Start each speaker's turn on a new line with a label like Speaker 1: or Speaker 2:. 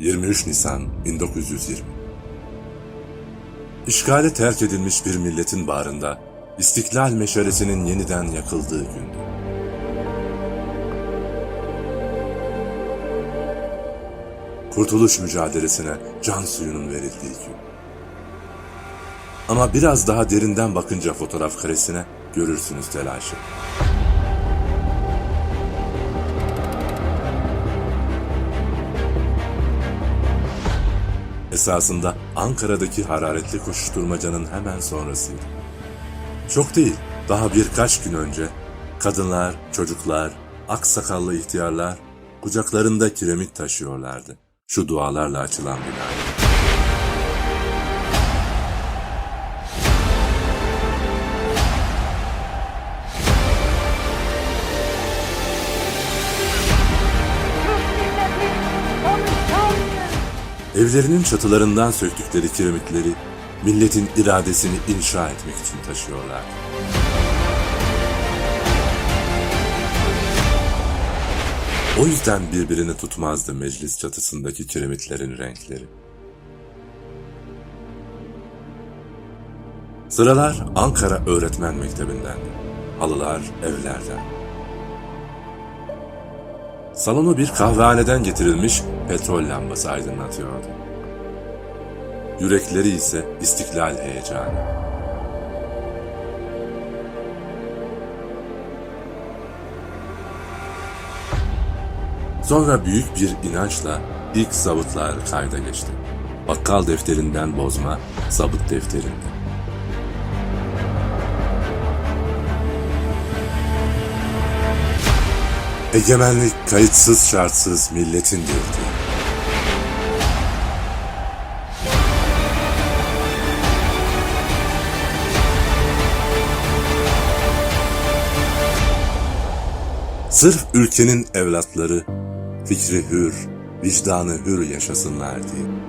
Speaker 1: 23 Nisan 1920 İşgale terk edilmiş bir milletin bağrında İstiklal meşalesinin yeniden yakıldığı gündü. Kurtuluş mücadelesine can suyunun verildiği gün. Ama biraz daha derinden bakınca fotoğraf karesine görürsünüz telaşı. Esasında Ankara'daki hararetli koşuşturmacanın hemen sonrasıydı. Çok değil, daha birkaç gün önce kadınlar, çocuklar, aksakallı ihtiyarlar kucaklarında kiremit taşıyorlardı. Şu dualarla açılan binaya. Evlerinin çatılarından söktükleri kiremitleri milletin iradesini inşa etmek için taşıyorlar. O yüzden birbirini tutmazdı meclis çatısındaki kiremitlerin renkleri. Sıralar Ankara Öğretmen Mektebi'nden, halılar evlerden. Salonu bir kahvehaneden getirilmiş petrol lambası aydınlatıyordu. Yürekleri ise istiklal heyecanı. Sonra büyük bir inançla ilk zabıtlar kayda geçti. Bakkal defterinden bozma, zabıt defterinde. Egemenlik kayıtsız şartsız milletindir diyor. Sırf ülkenin evlatları fikri hür, vicdanı hür yaşasınlar diye.